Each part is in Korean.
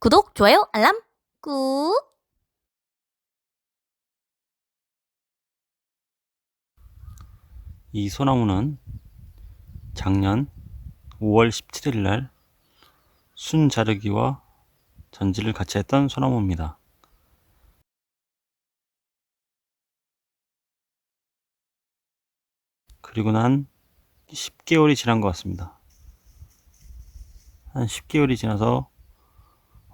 구독, 좋아요, 알람 꾹! 이 소나무는 작년 5월 17일 날 순 자르기와 전지를 같이 했던 소나무입니다. 그리고 난 10개월이 지난 것 같습니다. 한 10개월이 지나서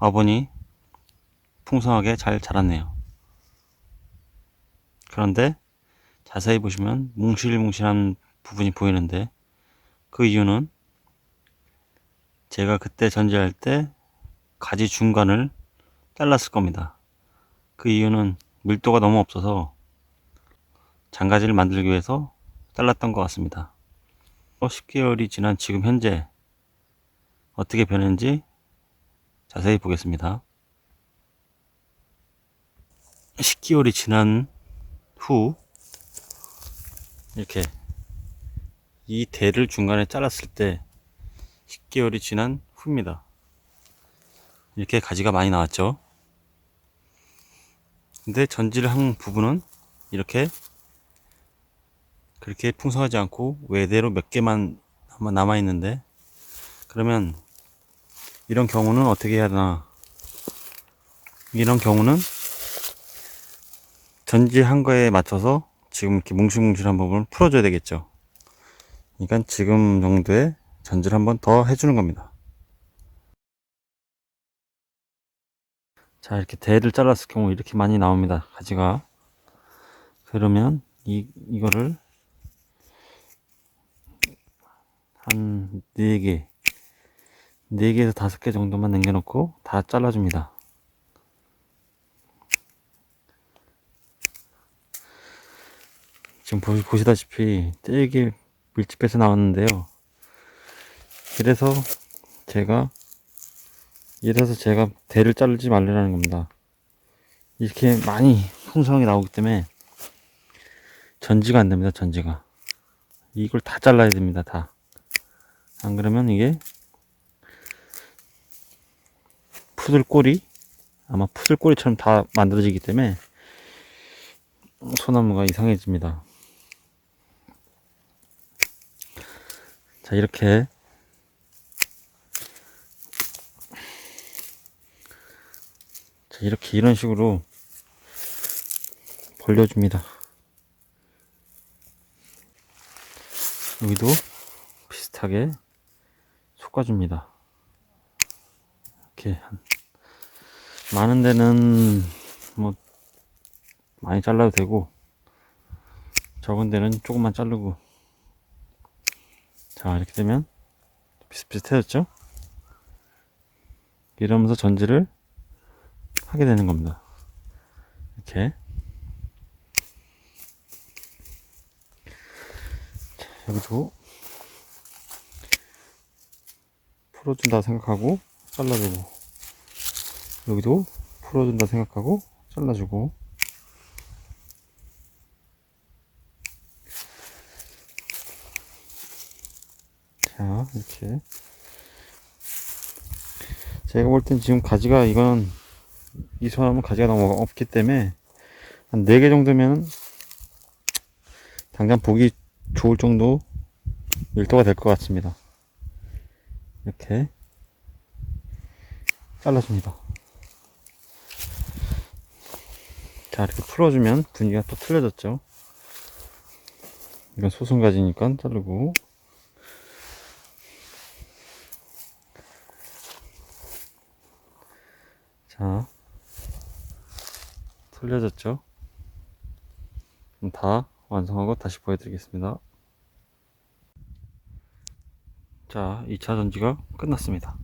와보니 풍성하게 잘 자랐네요. 그런데 자세히 보시면 뭉실뭉실한 부분이 보이는데 그 이유는 제가 그때 전지할 때 가지 중간을 잘랐을 겁니다. 그 이유는 밀도가 너무 없어서 장가지를 만들기 위해서 잘랐던 것 같습니다. 10개월이 지난 지금 현재 어떻게 변했는지 자세히 보겠습니다. 10개월이 지난 후 이렇게 이 대를 중간에 잘랐을 때 10개월이 지난 후입니다. 이렇게 가지가 많이 나왔죠. 근데 전지를 한 부분은 이렇게 그렇게 풍성하지 않고 외대로 몇 개만 남아 있는데 그러면 이런 경우는 어떻게 해야 되나 이런 경우는 전지한 거에 맞춰서 지금 이렇게 뭉실뭉실한 부분을 풀어줘야 되겠죠. 그러니까 지금 정도의 전지를 한번 더 해주는 겁니다. 자, 이렇게 대를 잘랐을 경우 이렇게 많이 나옵니다. 가지가. 그러면 이, 이거를 한 4개, 4개에서 5개 정도만 남겨놓고 다 잘라줍니다. 지금 보, 보시다시피 되게 밀집해서 나왔는데요. 그래서 제가 이래서 제가 대를 자르지 말라는 겁니다. 이렇게 많이 풍성하게 나오기 때문에 전지가 안 됩니다. 전지가 이걸 다 잘라야 됩니다. 다. 안 그러면 이게 푸들꼬리 아마 푸들꼬리처럼 다 만들어지기 때문에 소나무가 이상해집니다. 자, 이렇게 자, 이렇게 이런 식으로 벌려줍니다. 여기도 비슷하게 솎아줍니다. 이렇게 한 많은 데는 뭐 많이 잘라도 되고 적은 데는 조금만 자르고. 자 이렇게 되면 비슷비슷해졌죠? 이러면서 전지를 하게 되는 겁니다. 이렇게. 자, 여기도 풀어준다 생각하고 잘라주고 여기도 풀어준다 생각하고 잘라주고. 자 이렇게. 제가 볼 땐 지금 가지가 이건 이 소나무 가지가 너무 없기 때문에 한 4개 정도면 당장 보기 좋을 정도 밀도가 될 것 같습니다. 이렇게 잘라줍니다 자 이렇게 풀어주면 분위기가 또 틀려졌죠 이건 소순가지니까 자르고 자, 틀려졌죠? 그럼 다 완성하고 다시 보여드리겠습니다. 자, 2차 전지가 끝났습니다.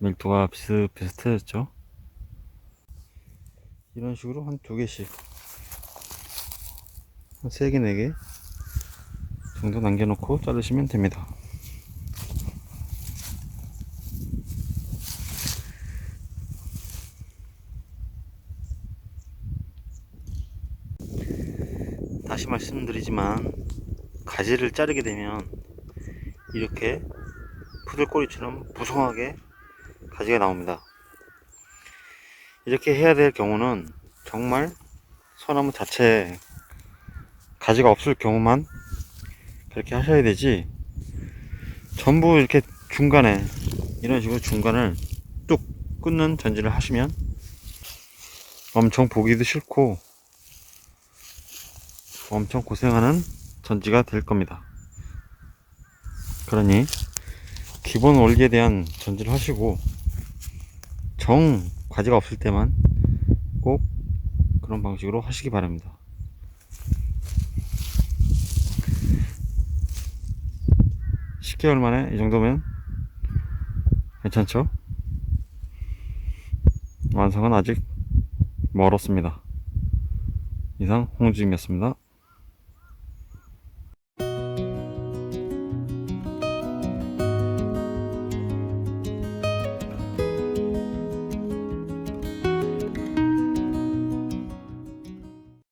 밀도가 비슷비슷해졌죠? 이런 식으로 한 두 개씩, 한 세 개, 네 개 정도 남겨놓고 자르시면 됩니다. 다시 말씀드리지만 가지를 자르게 되면 이렇게 푸들꼬리처럼 무성하게 가지가 나옵니다. 이렇게 해야 될 경우는 정말 소나무 자체에 가지가 없을 경우만 그렇게 하셔야 되지 전부 이렇게 중간에 이런 식으로 중간을 뚝 끊는 전지를 하시면 엄청 보기도 싫고 엄청 고생하는 전지가 될 겁니다. 그러니 기본 원리에 대한 전지를 하시고 정 가지가 없을 때만 꼭 그런 방식으로 하시기 바랍니다. 십 개월 만에 이 정도면 괜찮죠? 완성은 아직 멀었습니다. 이상 홍주임이었습니다.